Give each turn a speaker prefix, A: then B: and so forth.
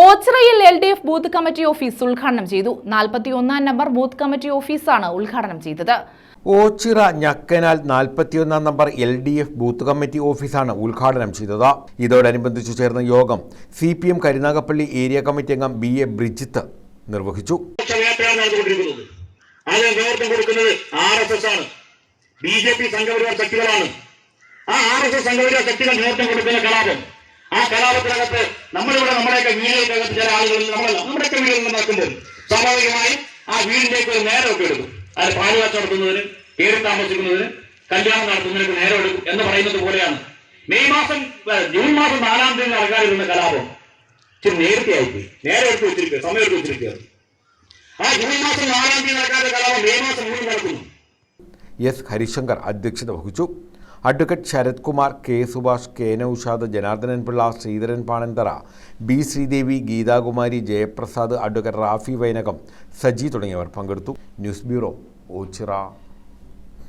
A: ഓച്ചിറയിൽ L D F booth committee office ഉദ്ഘാടനം ചെയ്തു. നാൽപ്പത്തി ഒന്നാം നമ്പർ ബൂത്ത് കമ്മിറ്റി ഓഫീസാണ് ഉദ്ഘാടനം ചെയ്തത്.
B: Ochira Njakkanal നാൽപ്പത്തിയൊന്നാം number L D F booth committee ഓഫീസാണ് ഉദ്ഘാടനം ചെയ്തത്. ഇതോടനുബന്ധിച്ചു ചേർന്ന യോഗം C P M Karunagappally area committee അംഗം ബി എ ബ്രിജിത്ത് നിർവഹിച്ചു.
C: ബി ജെ പി സംഘപരിവാർ ശക്തികളാണ്. ആ ആർ എസ് എസ് സംഘപരിവാർ ശക്തികൾ നേതൃത്വം കൊടുക്കുന്ന കലാപം. ആ കലാപത്തിനകത്ത് വീടിനകത്ത് ചില ആളുകൾ നമ്മളല്ല നമ്മുടെയൊക്കെ വീടുകൾ നടക്കുമ്പോൾ സ്വാഭാവികമായും ആ വീടിന്റെ ഒരു നേരമൊക്കെ എടുക്കും. അത് പാലുകാച്ച് നടത്തുന്നതിന് കയറി താമസിക്കുന്നതിന് കല്യാണം നടത്തുന്നതിനൊക്കെ നേരം എടുക്കും എന്ന് പറയുന്നത് പോലെയാണ്. മെയ് മാസം ജൂൺ മാസം നാലാം തീയതി നടക്കാതിരുന്ന കലാപം ഇച്ചിരി നേരത്തെ ആയിപ്പോയി. നേരെ എടുത്ത് വെച്ചിരിക്കുക സമയം എടുത്ത് വെച്ചിരിക്കുക ആ ജൂൺ മാസം നാലാം തീയതി നടക്കാത്ത കലാപം മെയ് മാസം മൂന്ന് നടക്കുന്നു.
B: എസ് ഹരിശങ്കർ അധ്യക്ഷത വഹിച്ചു. Advocate Sharath Kumar K Subhash K Noushad Janardhanan Pillai Sreedharan Panantharra B Sreedevi Geethakumari Jayaprasad advocate Rafi Vainakam Saji തുടങ്ങിയവർ പങ്കെടുത്തു. News bureau Ochira.